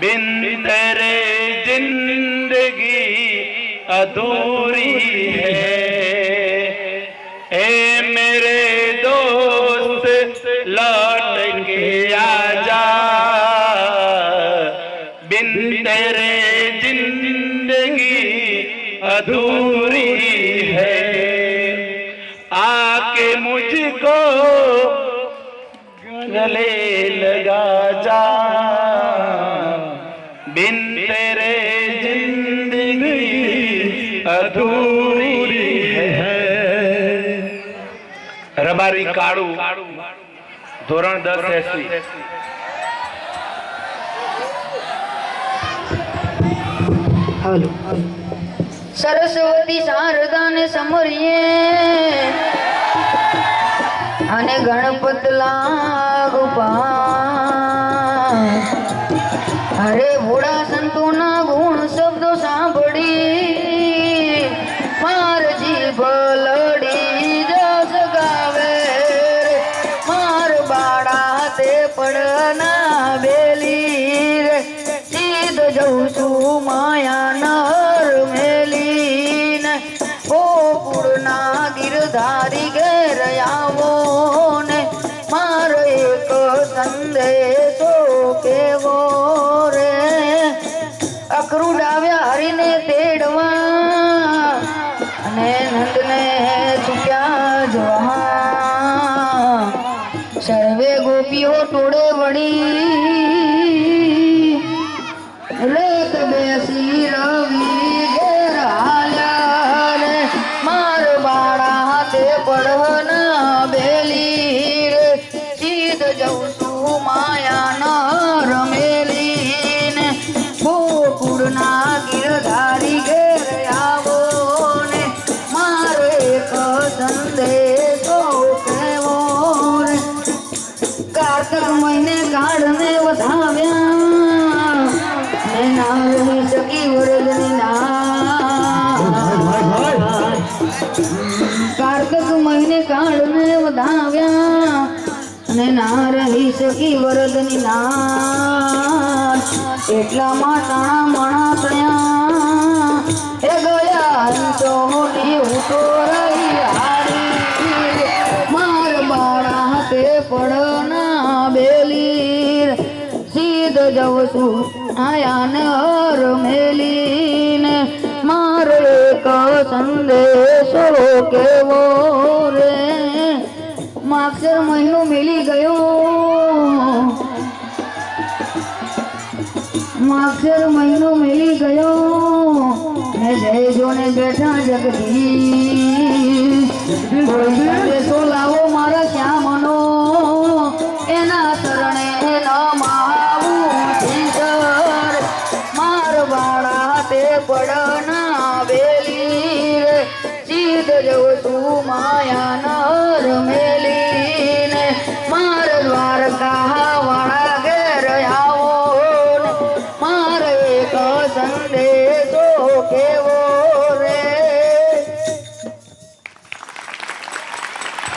बिन तेरे जिंदगी अधूरी है ए मेरे दोस्त लौट के आजा बिन तेरे जिंदगी अधूरी है आके मुझको गले અધૂરી હૈ. રબારી કાળુ ધોરણ દસ એસી. સરસ્વતી શારદાને સમરીએ. અને ગણપત લાગ અરે ભોળા સંતોના ગુણ શબ્દો સાંભળી. માર જીભ લડી જસ ગાવે. માર બાળા તે પડના બેલી સીધ જઉં છું માયા નર ગોકુળના આવો ને. મારો એક સંદેશો કેવો રે. અકરું અને નંદને ચૂક્યા જોવા સર્વે ગોપીઓ ટોળે વળી. લેત બેસી રવિ ઘેર હાલ્યા રે માર બાળા હાથે પડહના બેલી છું માયા કાર્તક મહિને કાળને વધાવ્યા અને ના રહી શકી વરદની ના એટલામાં ટાણા મણા થયા એ ગયા ઉઠો સીધ જવ છું. આયાને હર મેલીને. મારો એક સંદેશો કેવો રે. માક્ષર મહિનો મિલી ગયો. માક્ષર મહિનો મિલી ગયો. ને જય જોને બેઠા જગદી. કોઈ સંદેશો લાવો મારા શ્યામનો. પડના બેલી રે સીધ તું માયા નર મે